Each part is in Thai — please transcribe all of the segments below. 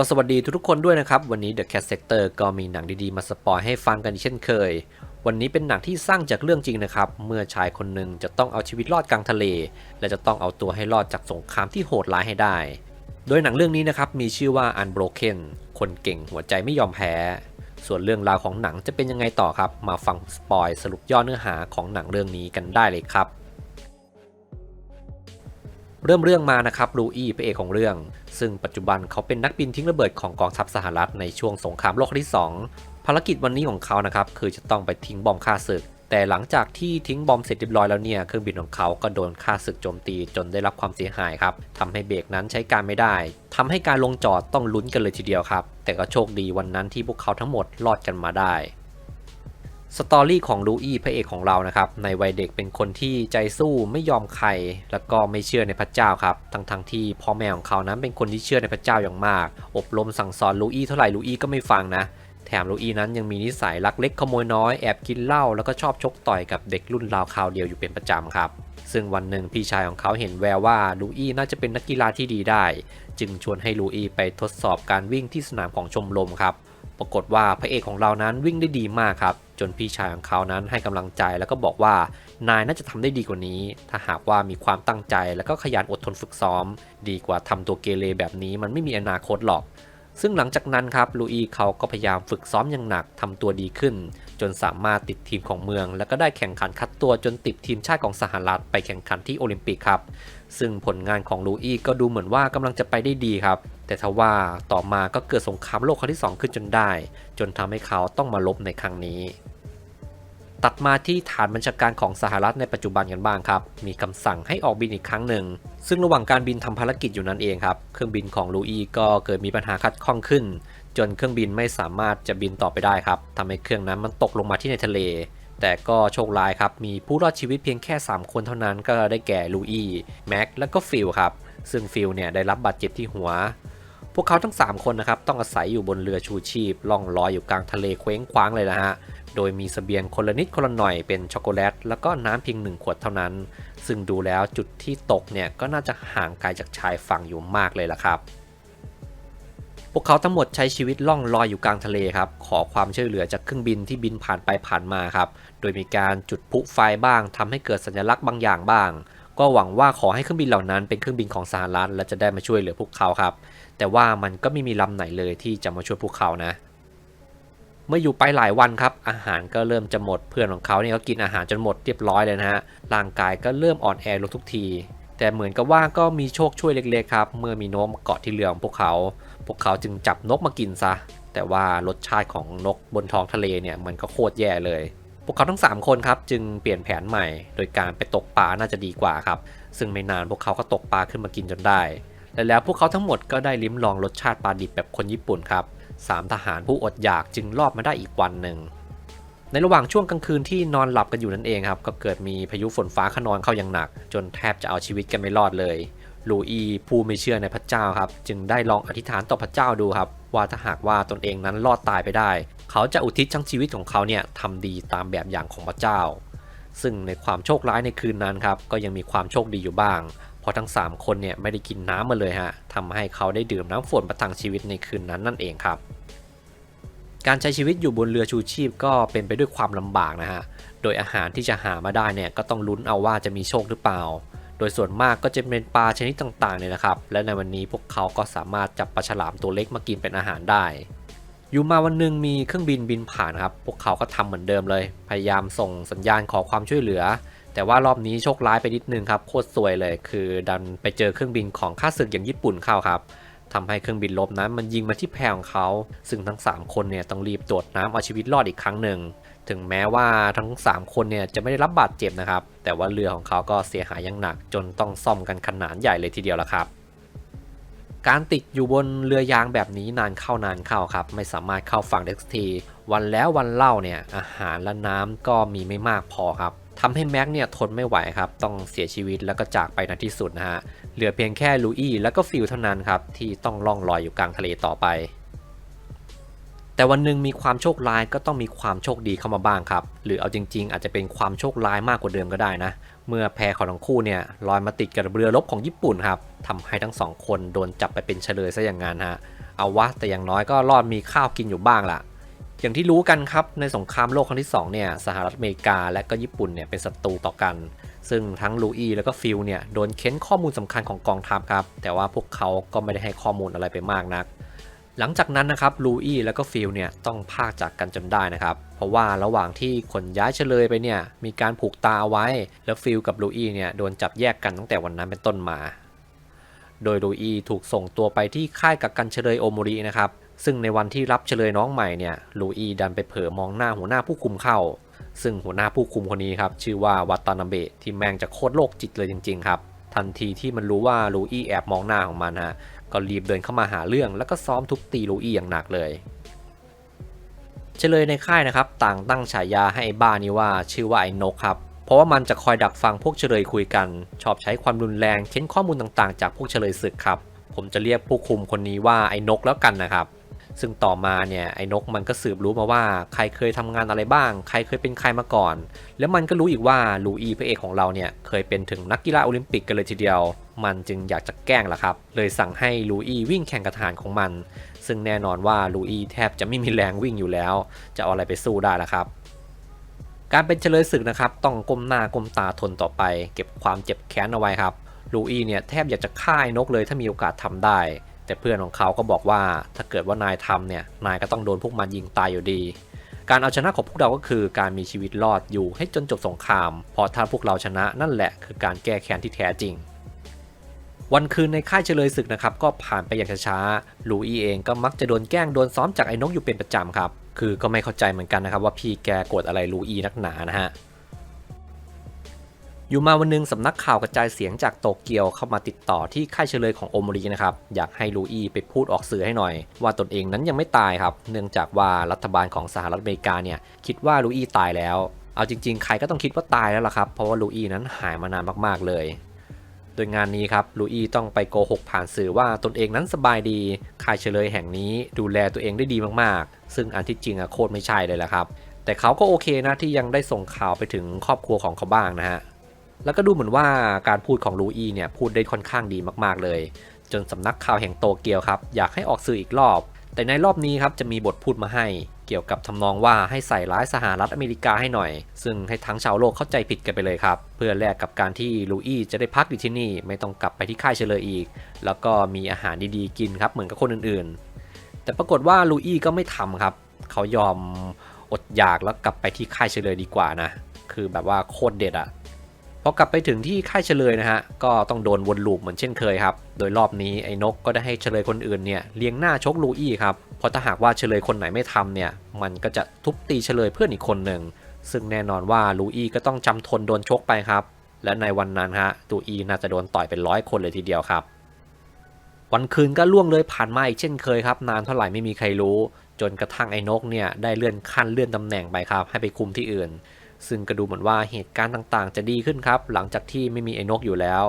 ก็สวัสดีทุกๆคนด้วยนะครับ วันนี้ The Cat Sector ก็มีหนังดีๆ มาสปอยให้ฟังกันอีเช่นเคย วันนี้เป็นหนังที่สร้างจากเรื่องจริงนะครับ เมื่อชายคนหนึ่งจะต้องเอาชีวิตรอดกลางทะเล และจะต้องเอาตัวให้รอดจากสงครามที่โหดร้ายให้ได้ โดยหนังเรื่องนี้นะครับมีชื่อว่า Unbroken คนเก่งหัวใจไม่ยอมแพ้ ส่วนเรื่องราวของหนังจะเป็นยังไงต่อครับ มาฟังสปอยสรุปย่อเนื้อหาของหนังเรื่องนี้กันได้เลยครับ เริ่มเรื่องมานะครับลูอี้พระเอกของเรื่อง ซึ่งปัจจุบันเขาเป็นนักบินทิ้งระเบิดของกองทัพสหรัฐในช่วงสงครามโลกครั้งที่ 2 ภารกิจวันนี้ของเขานะครับคือจะต้องไปทิ้งบอมฆ่าศึก แต่หลังจากที่ทิ้งบอมเสร็จเรียบร้อยแล้วเนี่ยเครื่องบินของเขาก็โดนฆ่าศึกโจมตีจนได้รับความเสียหายครับทำให้เบรกนั้นใช้การไม่ได้ทำให้การลงจอดต้องลุ้นกันเลยทีเดียวครับแต่ก็โชคดีวันนั้นที่พวกเขาทั้งหมดรอดกันมาได้ สตอรี่ของลูอี้พระเอกของเรานะครับในวัยเด็กเป็นคนที่ใจสู้ไม่ยอมใคร แล้วก็ไม่เชื่อในพระเจ้าครับ ทั้งๆทที่พ่อแม่ของเขานั้นเป็นคนที่เชื่อในพระเจ้าอย่างมาก อบรมสั่งสอนลูอี้เท่าไหร่ลูอี้ก็ไม่ฟังนะ แถมลูอี้นั้นยังมีนิสัยลักเล็กขโมยน้อยแอบกินเหล้าแล้วก็ชอบชกต่อยกับเด็กรุ่นราวคราวเดียวอยู่เป็นประจำครับ ซึ่งวันหนึ่งพี่ชายของเขาเห็นแววว่าลูอี้น่าจะเป็นนักกีฬาที่ดีได้ จึงชวนให้ลูอี้ไปทดสอบการวิ่งที่สนามของชมรมครับ ปรากฏว่าพระเอกของเรานั้นวิ่งได้ดีมากครับ จนพี่ชายของเขานั้นให้กำลังใจแล้วก็บอกว่านายน่าจะทำได้ดีกว่านี้ ถ้าหากว่ามีความตั้งใจแล้วก็ขยันอดทนฝึกซ้อม ดีกว่าทำตัวเกเรแบบนี้มันไม่มีอนาคตหรอก ซึ่งหลังจากนั้นครับลูอีเขาก็พยายามฝึกซ้อมอย่างหนักทำตัวดีขึ้น จนสามารถติดทีมของเมือง แล้วก็ได้แข่งขันคัดตัวจนติดทีมชาติของสหรัฐไปแข่งขันที่โอลิมปิกครับ ซึ่งผลงานของลูอี้ก็ดูเหมือนว่ากำลังจะไปได้ดีครับ แต่ทว่าต่อมาก็เกิดสงครามโลกครั้งที่ 2 ขึ้นจนได้ จนทำให้เขาต้องมาลบในครั้งนี้ตัดมาที่ฐานบัญชาการของสหรัฐในปัจจุบันกันบ้างครับ มีคำสั่งให้ออกบินอีกครั้งหนึ่ง ซึ่งระหว่างการบินทำภารกิจอยู่นั่นเองครับ เครื่องบินของลูอีก็เกิดมีปัญหาขัดข้องขึ้น จนเครื่องบินไม่สามารถจะบินต่อไปได้ครับทำให้เครื่องนั้นมันตกลงมาที่ในทะเล แต่ก็โชคร้ายครับ มีผู้รอดชีวิตเพียงแค่ 3 คนเท่านั้นก็ได้แก่ลูอี้แม็กและก็ฟิลครับ ซึ่งฟิลเนี่ยได้รับบาดเจ็บที่หัว พวกเขาทั้ง 3 คนนะครับต้องอาศัยอยู่บนเรือชูชีพล่องลอยอยู่กลางทะเลเคว้งคว้างเลยนะฮะโดยมีสเสบียงคนละนิดคนละหน่อยเป็นช็อกโกแลตแล้วก็น้ำเพียงหนึ่งขวดเท่านั้น ซึ่งดูแล้วจุดที่ตกเนี่ยก็น่าจะห่างไกลจากชายฝั่งอยู่มากเลยล่ะครับ วกเขาทั้งหมดใช้ชีวิตล่องลอยอยู่กลางทะเลครับ ขอความช่วยเหลือจากเครื่องบินที่บินผ่านไปผ่านมาครับ โดยมีการจุดพลุไฟบ้างทำให้เกิดสัญลักษณ์บางอย่างบ้าง ก็หวังว่าขอให้เครื่องบินเหล่านั้นเป็นเครื่องบินของสหรัฐและจะได้มาช่วยเหลือพวกเขาครับ แต่ว่ามันก็ไม่มีลำไหนเลยที่จะมาช่วยพวกเขานะ เมื่ออยู่ไปหลายวันครับ อาหารก็เริ่มจะหมด เพื่อนของเขาเนี่ยก็กินอาหารจนหมดเรียบร้อยเลยนะฮะ ร่างกายก็เริ่มอ่อนแอลงทุกที แต่เหมือนกับว่าก็มีโชคช่วยเล็กๆครับ เมื่อมีโนกมเกาะที่เรือของพวกเขา พวกเขาจึงจับนกมากินซะ แต่ว่ารสชาติของนกบนท้องทะเลเนี่ยมันก็โคตรแย่เลย พวกเขาทั้ง 3 คนครับจึงเปลี่ยนแผนใหม่ โดยการไปตกปลาน่าจะดีกว่าครับ ซึ่งไม่นานพวกเขาก็ตกปลาขึ้นมากินจนได้ และแล้วพวกเขาทั้งหมดก็ได้ลิ้มลองรสชาติปลาดิบแบบคนญี่ปุ่นครับสามทหารผู้อดอยากจึงรอดมาได้อีกวันหนึ่งในระหว่างช่วงกลางคืนที่นอนหลับกันอยู่นั่นเองครับ ก็เกิดมีพายุฝนฟ้าขนองเข้าอย่างหนัก จนแทบจะเอาชีวิตกันไม่รอดเลย ลูอีผู้ไม่เชื่อในพระเจ้าครับ จึงได้ลองอธิษฐานต่อพระเจ้าดูครับ ว่าถ้าหากว่าตนเองนั้นรอดตายไปได้ เขาจะอุทิศทั้งชีวิตของเขาเนี่ยทำดีตามแบบอย่างของพระเจ้า ซึ่งในความโชคร้ายในคืนนั้นครับก็ยังมีความโชคดีอยู่บ้าง เพราะทั้ง 3 คนเนี่ยไม่ได้กินน้ำมาเลยฮะทำให้เขาได้ดื่มน้ำฝนประทังชีวิตในคืนนั้นนั่นเองครับการใช้ชีวิตอยู่บนเรือชูชีพก็เป็นไปด้วยความลำบากนะฮะ โดยอาหารที่จะหามาได้เนี่ยก็ต้องลุ้นเอาว่าจะมีโชคหรือเปล่า โดยส่วนมากก็จะเป็นปลาชนิดต่างๆเนี่ยนะครับ และในวันนี้พวกเขาก็สามารถจับปลาฉลามตัวเล็กมากินเป็นอาหารได้ อยู่มาวันหนึ่งมีเครื่องบินบินผ่านครับ พวกเขาก็ทำเหมือนเดิมเลย พยายามส่งสัญญาณขอความช่วยเหลือ แต่ว่ารอบนี้โชคร้ายไปนิดนึงครับ โคตรซวยเลย คือดันไปเจอเครื่องบินของข้าศึกอย่างญี่ปุ่นเข้าครับทำให้เครื่องบินลบนั้นมันยิงมาที่แพของเขา ซึ่งทั้ง 3 คนเนี่ยต้องรีบตรวจน้ำเอาชีวิตรอดอีกครั้งหนึ่ง ถึงแม้ว่าทั้ง 3 คนเนี่ยจะไม่ได้รับบาดเจ็บนะครับ แต่ว่าเรือของเขาก็เสียหายอย่างหนัก จนต้องซ่อมกันขนาดใหญ่เลยทีเดียวละครับ การติดอยู่บนเรือยางแบบนี้นานเข้านานเข้าครับ ไม่สามารถเข้าฝั่งได้สักที วันแล้ววันเล่าเนี่ยอาหารและน้ำก็มีไม่มากพอครับทำให้แม็กเนี่ยทนไม่ไหวครับ ต้องเสียชีวิตแล้วก็จากไปในที่สุดนะฮะเหลือเพียงแค่ลูอี้แล้วก็ฟิลเท่านั้นครับที่ต้องล่องลอยอยู่กลางทะเลต่อไป แต่วันหนึ่งมีความโชคร้ายก็ต้องมีความโชคดีเข้ามาบ้างครับ หรือเอาจริง ๆ อาจจะเป็นความโชคร้ายมากกว่าเดิมก็ได้นะ เมื่อแพของทั้งคู่เนี่ยลอยมาติดกับเรือรบของญี่ปุ่นครับทำให้ทั้งสองคนโดนจับไปเป็นเฉลยซะอย่างนั้นฮะ เอาวะแต่อย่างน้อยก็รอดมีข้าวกินอยู่บ้างล่ะอย่างที่รู้กันครับ ในสงครามโลกครั้งที่2เนี่ยสหรัฐอเมริกาและก็ญี่ปุ่นเนี่ยเป็นศัตรูต่อกัน ซึ่งทั้งลูอี้แล้วก็ฟิลเนี่ยโดนเค้นข้อมูลสำคัญของกองทัพครับ แต่ว่าพวกเขาก็ไม่ได้ให้ข้อมูลอะไรไปมากนัก หลังจากนั้นนะครับลูอี้แล้วก็ฟิลเนี่ยต้องพากจากกันจนได้นะครับ เพราะว่าระหว่างที่ขนย้ายเฉลยไปเนี่ยมีการผูกตาไว้ แล้วฟิลกับลูอี้เนี่ยโดนจับแยกกันตั้งแต่วันนั้นเป็นต้นมา โดยลูอี้ถูกส่งตัวไปที่ค่ายกักกันเฉลยโอโมรินะครับซึ่งในวันที่รับเฉลยน้องใหม่เนี่ยลูอี้ดันไปเผลอมองหน้าหัวหน้าผู้คุมเข้า ซึ่งหัวหน้าผู้คุมคนนี้ครับชื่อว่าวัตตานาเบะที่แม่งจะโคตรโรคจิตเลยจริง ๆ ครับทันทีที่มันรู้ว่าลูอี้แอบมองหน้าของมันฮะ ก็รีบเดินเข้ามาหาเรื่องแล้วก็ซ้อมทุบตีลูอี้อย่างหนักเลยเฉลยในค่ายนะครับต่างตั้งฉายาให้ไอ้บ้านี้ว่าชื่อว่าไอ้นกครับเพราะว่ามันจะคอยดักฟังพวกเฉลยคุยกัน ชอบใช้ความรุนแรงเค้นข้อมูลต่างๆ จากพวกเฉลยศึกครับ ผมจะเรียกผู้คุมคนนี้ว่าไอ้นกแล้วกันนะครับ ซึ่งต่อมาเนี่ยไอ้นกมันก็สืบรู้มาว่าใครเคยทำงานอะไรบ้าง ใครเคยเป็นใครมาก่อน แล้วมันก็รู้อีกว่าลูอีพระเอกของเราเนี่ยเคยเป็นถึงนักกีฬาโอลิมปิกกันเลยทีเดียว มันจึงอยากจะแกล้งละครับ เลยสั่งให้ลูอีวิ่งแข่งกับทหารของมัน ซึ่งแน่นอนว่าลูอีแทบจะไม่มีแรงวิ่งอยู่แล้ว จะเอาอะไรไปสู้ได้ล่ะครับ การเป็นเฉลยศึกนะครับ ต้องก้มหน้าก้มตาทนต่อไป เก็บความเจ็บแค้นเอาไว้ครับ ลูอีเนี่ยแทบอยากจะฆ่านกเลยถ้ามีโอกาสทำได้ แต่เพื่อนของเขาก็บอกว่าถ้าเกิดว่านายทำเนี่ย นายก็ต้องโดนพวกมันยิงตายอยู่ดีการเอาชนะของพวกเราก็คือการมีชีวิตรอดอยู่ให้จนจบสงคราม เพราะถ้าพวกเราชนะนั่นแหละคือการแก้แค้นที่แท้จริง วันคืนในค่ายเฉลยศึกนะครับก็ผ่านไปอย่างช้าๆลูอี้เองก็มักจะโดนแกล้งโดนซ้อมจากไอ้นกอยู่เป็นประจำครับคือก็ไม่เข้าใจเหมือนกันนะครับว่าพี่แกโกรธอะไรลูอี้นักหนานะฮะอยู่มาวันหนึงสำนักข่าวกระจายเสียงจากโตเกียวเข้ามาติดต่อที่ค่ายเฉลยของโอมรินะครับอยากให้ลูอี้ไปพูดออกสื่อให้หน่อย ว่าตนเองนั้นยังไม่ตายครับ เนื่องจากว่ารัฐบาลของสหรัฐอเมริกาเนี่ยคิดว่าลูอี้ตายแล้ว เอาจริง ๆ ใครก็ต้องคิดว่าตายแล้วล่ะครับ เพราะว่าลูอี้นั้นหายมานานมากๆเลย โดยงานนี้ครับลูอีต้องไปโกหกผ่านสื่อว่าตนเองนั้นสบายดีค่ายเฉลยแห่งนี้ดูแลตัวเองได้ดีมากๆ ซึ่งอันที่จริงอะโคตรไม่ใช่เลยแหละครับ แต่เขาก็โอเคนะที่ยังได้ส่งข่าวไปถึงครอบครัวของเขาบ้างนะฮะแล้วก็ดูเหมือนว่าการพูดของลูอี้เนี่ยพูดได้ค่อนข้างดีมากๆเลย จนสำนักข่าวแห่งโตเกียวครับ อยากให้ออกสื่ออีกรอบ แต่ในรอบนี้ครับจะมีบทพูดมาให้ เกี่ยวกับทำนองว่าให้ใส่ร้ายสหรัฐอเมริกาให้หน่อย ซึ่งให้ทั้งชาวโลกเข้าใจผิดกันไปเลยครับ เพื่อแลกกับการที่ลูอี้จะได้พักอยู่ที่นี่ ไม่ต้องกลับไปที่ค่ายเฉลยอีก แล้วก็มีอาหารดีๆกินครับเหมือนกับคนอื่นๆ แต่ปรากฏว่าลูอี้ก็ไม่ทำครับ เขายอมอดอยากแล้วกลับไปที่ค่ายเฉลยดีกว่านะ คือแบบว่าโคตรเด็ดอะพอกลับไปถึงที่ค่ายเฉลยนะฮะ ก็ต้องโดนวนลูปเหมือนเช่นเคยครับ โดยรอบนี้ไอ้นกก็ได้ให้เฉลยคนอื่นเนี่ยเลี้ยงหน้าชกลูอี้ครับ เพราะถ้าหากว่าเฉลยคนไหนไม่ทำเนี่ยมันก็จะทุบตีเฉลยเพื่อนอีกคนหนึ่ง ซึ่งแน่นอนว่าลูอี้ก็ต้องจำทนโดนชกไปครับ และในวันนั้นฮะลูอี้น่าจะโดนต่อยเป็นร้อยคนเลยทีเดียวครับ วันคืนก็ล่วงเลยผ่านมาอีกเช่นเคยครับ นานเท่าไหร่ไม่มีใครรู้ จนกระทั่งไอ้นกเนี่ยได้เลื่อนขั้นเลื่อนตำแหน่งไปครับ ให้ไปคุมที่อื่น ซึ่งก็ดูเหมือนว่าเหตุการณ์ต่างๆ จะดีขึ้นครับ หลังจากที่ไม่มีไอ้นกอยู่แล้ว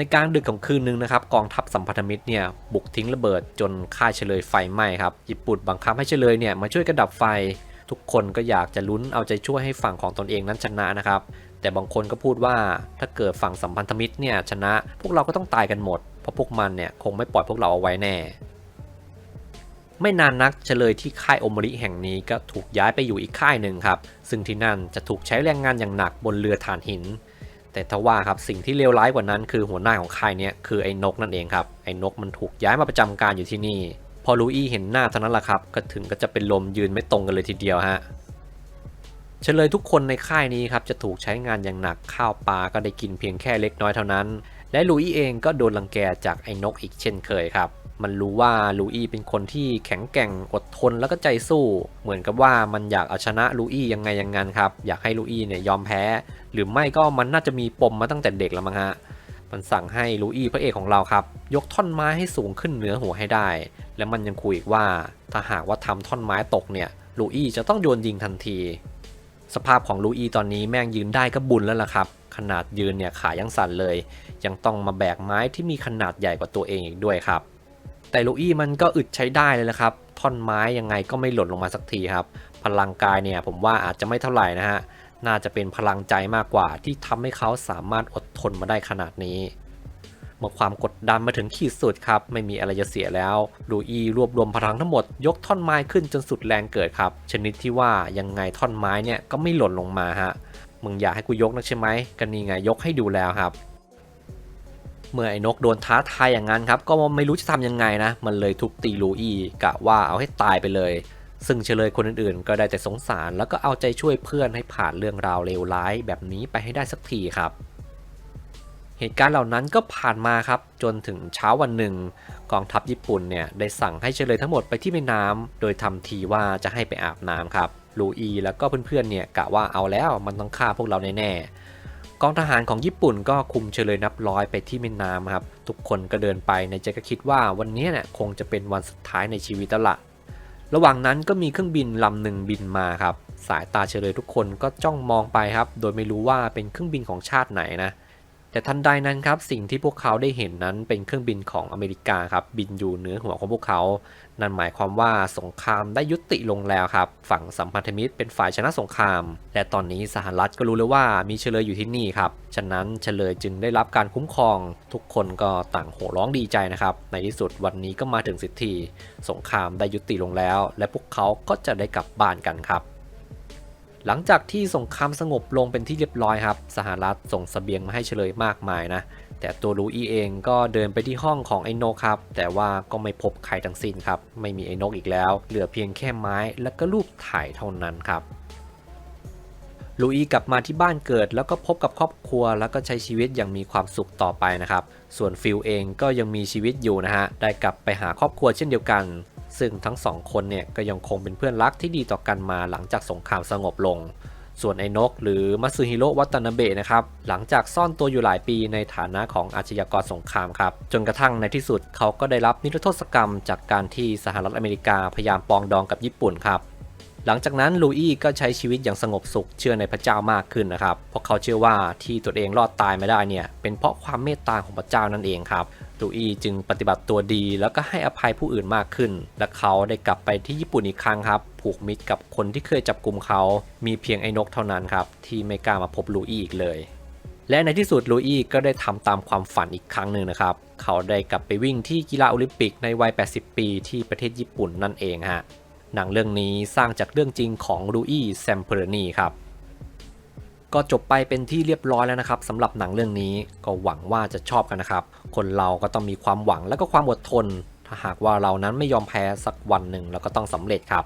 ในกลางดึกของคืนนึงนะครับกองทัพสัมพันธมิตรเนี่ยบุกทิ้งระเบิดจนค่ายเฉลยไฟไหม้ครับญี่ปุ่นบังคับให้เฉลยเนี่ยมาช่วยกันดับไฟ ทุกคนก็อยากจะลุ้นเอาใจช่วยให้ฝั่งของตนเองนั้นชนะนะครับแต่บางคนก็พูดว่าถ้าเกิดฝั่งสัมพันธมิตรเนี่ยชนะ พวกเราก็ต้องตายกันหมด เพราะพวกมันเนี่ยคงไม่ปล่อยพวกเราเอาไว้แน่ ไม่นานนักเฉลยที่ค่ายโอมริแห่งนี้ก็ถูกย้ายไปอยู่อีกค่ายหนึ่งครับ ซึ่งที่นั่นจะถูกใช้แรงงานอย่างหนักบนเรือถ่านหิน แต่ทว่าครับสิ่งที่เลวร้ายกว่านั้นคือหัวหน้าของค่ายนี้คือไอ้นกนั่นเองครับไอ้นกมันถูกย้ายมาประจำการอยู่ที่นี่ พอลูอี้เห็นหน้าเท่านั้นแหละครับก็ถึงก็จะเป็นลมยืนไม่ตรงกันเลยทีเดียวฮะเฉลยทุกคนในค่ายนี้ครับจะถูกใช้งานอย่างหนักข้าวปลาก็ได้กินเพียงแค่เล็กน้อยเท่านั้น และลูอี้เองก็โดนรังแกจากไอ้นกอีกเช่นเคยครับ มันรู้ว่าลูอี้เป็นคนที่แข็งแกร่งอดทนแล้วก็ใจสู้ เหมือนกับว่ามันอยากเอาชนะลูอี้ยังไงยังงั้นครับอยากให้ลูอี้เนี่ยยอมแพ้ หรือไม่ก็มันน่าจะมีปมมาตั้งแต่เด็กแล้วมั้งฮะมันสั่งให้ลูอี้พระเอกของเราครับ ยกท่อนไม้ให้สูงขึ้นเหนือหัวให้ได้ และมันยังคุยอีกว่าถ้าหากว่าทำท่อนไม้ตกเนี่ยลูอี้จะต้องโยนยิงทันที สภาพของลูอี้ตอนนี้แม่งยืนได้ก็บุญแล้วล่ะครับ ขนาดยืนเนี่ยขายังสั่นเลย ยังต้องมาแบกไม้ที่มีขนาดใหญ่กว่าตัวเองอีกด้วยครับ แต่ลูอี้มันก็อึดใช้ได้เลยละครับ ท่อนไม้ยังไงก็ไม่หล่นลงมาสักทีครับ พลังกายเนี่ยผมว่าอาจจะไม่เท่าไหร่นะฮะ น่าจะเป็นพลังใจมากกว่าที่ทำให้เขาสามารถอดทนมาได้ขนาดนี้ เมื่อความกดดันมาถึงขีดสุดครับ ไม่มีอะไรจะเสียแล้วลูอีรวบรวมพลังทั้งหมดยกท่อนไม้ขึ้นจนสุดแรงเกิดครับ ชนิดที่ว่ายังไงท่อนไม้เนี่ยก็ไม่หล่นลงมาฮะมึงอยากให้กูยกนักใช่ไหมก็นี่ไงยกให้ดูแล้วครับ เมื่อไอ้นกโดนท้าทายอย่างนั้นครับ ก็ไม่รู้จะทำยังไงนะ มันเลยทุบตีลูอีกะว่าเอาให้ตายไปเลย ซึ่งเฉลยคนอื่นๆ ก็ได้แต่สงสารแล้วก็เอาใจช่วยเพื่อนให้ผ่านเรื่องราวเลวร้ายแบบนี้ไปให้ได้สักทีครับ เหตุการณ์เหล่านั้นก็ผ่านมาครับ จนถึงเช้าวันหนึ่ง กองทัพญี่ปุ่นเนี่ยได้สั่งให้เฉลยทั้งหมดไปที่แม่น้ำโดยทำทีว่าจะให้ไปอาบน้ำครับลูอีแล้วก็เพื่อนๆเนี่ยกะว่าเอาแล้วมันต้องฆ่าพวกเราแน่ๆกองทหารของญี่ปุ่นก็คุมเฉลยนับร้อยไปที่แม่น้ำครับ ทุกคนก็เดินไปในใจก็คิดว่าวันนี้เนี่ยคงจะเป็นวันสุดท้ายในชีวิตแล้วละ ระหว่างนั้นก็มีเครื่องบินลำหนึ่งบินมาครับ สายตาเฉลยทุกคนก็จ้องมองไปครับ โดยไม่รู้ว่าเป็นเครื่องบินของชาติไหนนะ แต่ทันใดนั้นครับสิ่งที่พวกเขาได้เห็นนั้นเป็นเครื่องบินของอเมริกาครับบินอยู่เหนือหัวของพวกเขา นั่นหมายความว่าสงครามได้ยุติลงแล้วครับ ฝั่งสัมพันธมิตรเป็นฝ่ายชนะสงคราม และตอนนี้สหรัฐก็รู้แล้วว่ามีเฉลยอยู่ที่นี่ครับ ฉะนั้นเฉลยจึงได้รับการคุ้มครอง ทุกคนก็ต่างโห่ร้องดีใจนะครับ ในที่สุดวันนี้ก็มาถึงสิทธิสงครามได้ยุติลงแล้ว และพวกเขาก็จะได้กลับบ้านกันครับ หลังจากที่สงครามสงบลงเป็นที่เรียบร้อยครับ สหรัฐส่งสเสบียงมาให้เฉลยมากมายนะ แต่ตัวลูอีเองก็เดินไปที่ห้องของไอ้นกครับ แต่ว่าก็ไม่พบใครทั้งสิ้นครับ ไม่มีไอ้นกอีกแล้ว เหลือเพียงแค่ไม้และก็รูปถ่ายเท่านั้นครับลูอีกลับมาที่บ้านเกิดแล้วก็พบกับครอบครัว แล้วก็ใช้ชีวิตอย่างมีความสุขต่อไปนะครับ ส่วนฟิลเองก็ยังมีชีวิตอยู่นะฮะ ได้กลับไปหาครอบครัวเช่นเดียวกัน ซึ่งทั้งสองคนเนี่ยก็ยังคงเป็นเพื่อนรักที่ดีต่อกันมาหลังจากสงครามสงบลง ส่วนไอ้นกหรือมัตสึฮิโร่วัตนาเบะนะครับ หลังจากซ่อนตัวอยู่หลายปีในฐานะของอาชญากรสงครามครับ จนกระทั่งในที่สุดเขาก็ได้รับนิรโทษกรรมจากการที่สหรัฐอเมริกาพยายามปองดองกับญี่ปุ่นครับ หลังจากนั้นลูอี้ก็ใช้ชีวิตอย่างสงบสุขเชื่อในพระเจ้ามากขึ้นนะครับ เพราะเขาเชื่อว่าที่ตัวเองรอดตายมาได้เนี่ยเป็นเพราะความเมตตาของพระเจ้านั่นเองครับลูอี้จึงปฏิบัติตัวดีแล้วก็ให้อภัยผู้อื่นมากขึ้น และเขาได้กลับไปที่ญี่ปุ่นอีกครั้งครับ ผูกมิตรกับคนที่เคยจับกลุ่มเขา มีเพียงไอ้นกเท่านั้นครับที่ไม่กล้ามาพบลูอี้อีกเลยและในที่สุดลูอี้ก็ได้ทำตามความฝันอีกครั้งหนึ่งนะครับ เขาได้กลับไปวิ่งที่กีฬาโอลิมปิกในวัย 80 ปีที่ประเทศญี่ปุ่นนั่นเองฮะ หนังเรื่องนี้สร้างจากเรื่องจริงของลูอี้แซมเพอร์นีครับก็จบไปเป็นที่เรียบร้อยแล้วนะครับสำหรับหนังเรื่องนี้ก็หวังว่าจะชอบกันนะครับ คนเราก็ต้องมีความหวังและก็ความอดทน ถ้าหากว่าเรานั้นไม่ยอมแพ้สักวันหนึ่งเราก็ต้องสำเร็จครับ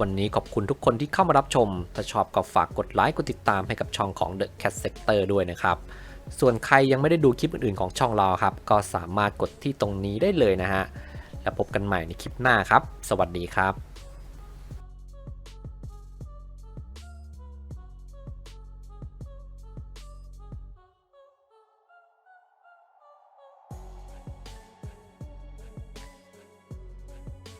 วันนี้ขอบคุณทุกคนที่เข้ามารับชม ถ้าชอบก็ฝากกดไลค์กดติดตามให้กับช่องของ The Cat Sector ด้วยนะครับ ส่วนใครยังไม่ได้ดูคลิปอื่นๆของช่องเราครับ ก็สามารถกดที่ตรงนี้ได้เลยนะฮะแล้วพบกันใหม่ในคลิปหน้าครับ สวัสดีครับ